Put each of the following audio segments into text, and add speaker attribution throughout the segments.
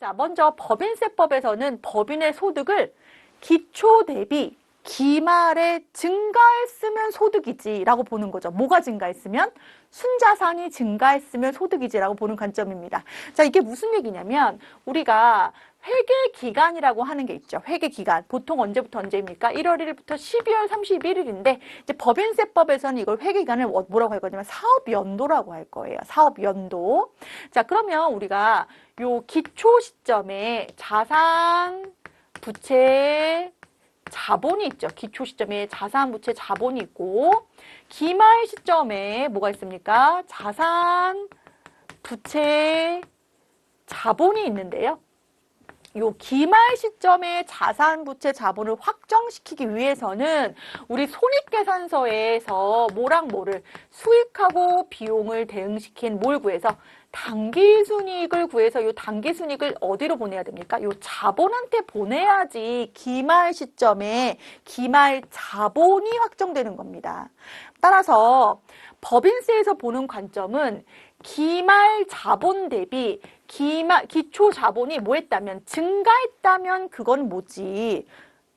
Speaker 1: 자, 먼저 법인세법에서는 법인의 소득을 기초 대비 기말에 증가했으면 소득이지라고 보는 거죠. 뭐가 증가했으면 순자산이 증가했으면 소득이지라고 보는 관점입니다. 자, 이게 무슨 얘기냐면 우리가 회계 기간이라고 하는 게 있죠. 회계 기간. 보통 언제부터 언제입니까? 1월 1일부터 12월 31일인데 이제 법인세법에서는 이걸 회계 기간을 뭐- 뭐라고 할 거냐면 사업 연도라고 할 거예요. 사업 연도. 자, 그러면 우리가 요 기초 시점에 자산, 부채, 자본이 있죠. 기초 시점에 자산, 부채, 자본이 있고 기말 시점에 뭐가 있습니까? 자산, 부채, 자본이 있는데요. 요 기말 시점에 자산, 부채, 자본을 확정시키기 위해서는 우리 손익계산서에서 뭐랑 뭐를 수익하고 비용을 대응시킨 뭘 구해서 당기순이익을 구해서 요 당기순이익을 어디로 보내야 됩니까? 요 자본한테 보내야지 기말 시점에 기말 자본이 확정되는 겁니다. 따라서 법인세에서 보는 관점은 기말 자본 대비 기말 기초 자본이 뭐 했다면 증가했다면 그건 뭐지?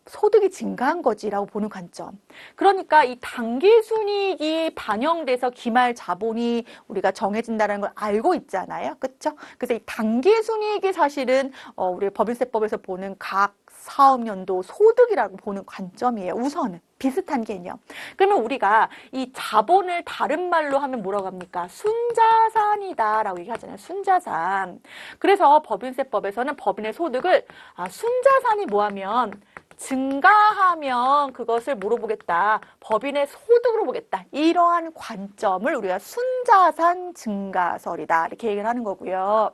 Speaker 1: 소득이 증가한 거지라고 보는 관점. 그러니까 이 단기 순이익이 반영돼서 기말 자본이 우리가 정해진다는 걸 알고 있잖아요. 그렇죠? 그래서 이 단기 순이익이 사실은 어 우리 법인세법에서 보는 각 사업연도 소득이라고 보는 관점이에요. 우선은 비슷한 개념. 그러면 우리가 이 자본을 다른 말로 하면 뭐라고 합니까? 순자산이다라고 얘기하잖아요. 순자산. 그래서 법인세법에서는 법인의 소득을 아, 순자산이 뭐하면 증가하면 그것을 물어보겠다. 법인의 소득으로 보겠다. 이러한 관점을 우리가 순자산 증가설이다. 이렇게 얘기를 하는 거고요.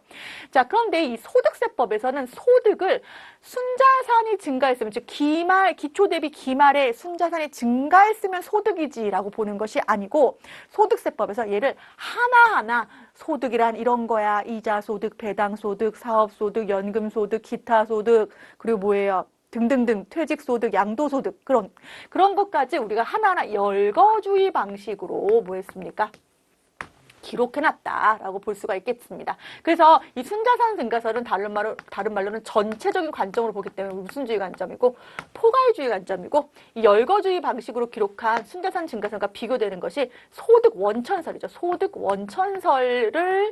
Speaker 1: 자, 그런데 이 소득세법에서는 소득을 순자산이 증가했으면, 즉, 기말, 기초 대비 기말에 순자산이 증가했으면 소득이지라고 보는 것이 아니고, 소득세법에서 얘를 하나하나 소득이란 이런 거야. 이자 소득, 배당 소득, 사업 소득, 연금 소득, 기타 소득, 그리고 뭐예요? 등등등 퇴직소득, 양도소득 그런 그런 것까지 우리가 하나하나 열거주의 방식으로 뭐 했습니까? 기록해놨다라고 볼 수가 있겠습니다. 그래서 이 순자산 증가설은 다른 말로 다른 말로는 전체적인 관점으로 보기 때문에 우순주의 관점이고 포괄주의 관점이고 이 열거주의 방식으로 기록한 순자산 증가설과 비교되는 것이 소득 원천설이죠. 소득 원천설을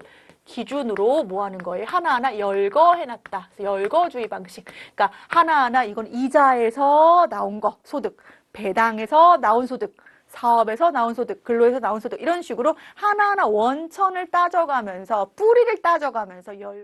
Speaker 1: 기준으로 뭐 하는 거예요? 하나하나 열거해놨다. 열거주의 방식. 그러니까 하나하나 이건 이자에서 나온 거, 소득. 배당에서 나온 소득. 사업에서 나온 소득, 근로에서 나온 소득 이런 식으로 하나하나 원천을 따져가면서 뿌리를 따져가면서 열